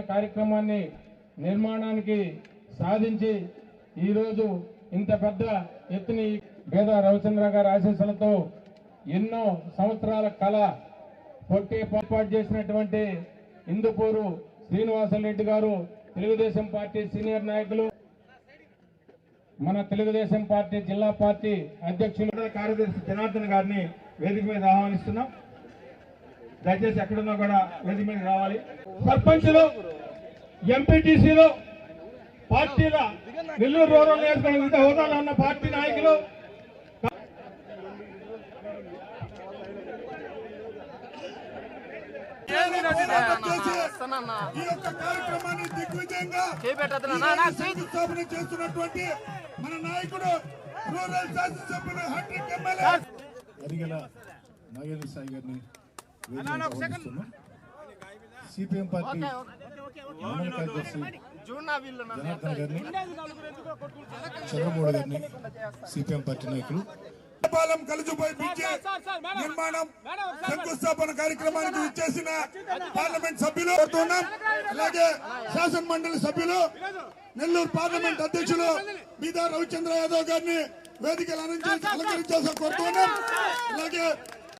కార్యక్రమాన్ని నిర్మాణానికి సాధించి ఈరోజు ఇంత పెద్ద ఎత్తున ఈ పేద రవిచంద్ర గారి ఆశీస్సులతో ఎన్నో సంవత్సరాల కళ పొట్టి ఏర్పాటు చేసినటువంటి ఇందుపూరు శ్రీనివాసరెడ్డి గారు తెలుగుదేశం పార్టీ సీనియర్ నాయకులు మన తెలుగుదేశం పార్టీ జిల్లా పార్టీ అధ్యక్షులు కార్యదర్శి జనార్దన్ గారిని వేదిక మీద ఆహ్వానిస్తున్నాం. దయచేసి ఎక్కడున్నా కూడా వేదిక మీద రావాలి. సర్పంచులు ఎంపీటీసీలు పార్టీల నెల్లూరు రూరల్ నియోజకవర్గం వివిధ హోదాలో ఉన్న పార్టీ నాయకులు. ఈ యొక్క కార్యక్రమాన్ని దిగ్విజయంగా స్థాపన చేస్తున్నటువంటి మన నాయకుడు రూరల్ శాసనసభ్యులు హండ్రెడ్ ఎమ్మెల్యే. అడిగల నాగేంద్ర సాయి గారిని. సిపిఎం పార్టీ మండల కార్యదర్శి జనార్దన్ గారిని గారిని సిపిఎం పార్టీ నాయకులు. పాలెం కలుజుపై బ్రిడ్జి నిర్మాణం శంకుస్థాపన కార్యక్రమానికి ఇచ్చేసిన పార్లమెంట్ సభ్యులు కోరుతున్నాం. అలాగే శాసన మండలి సభ్యులు నెల్లూరు పార్లమెంట్ అధ్యక్షులు బీదా రవిచంద్ర యాదవ్ గారిని వేదికలు అలంకరించి అలంకరించాల్సిన కోరుతున్నాం.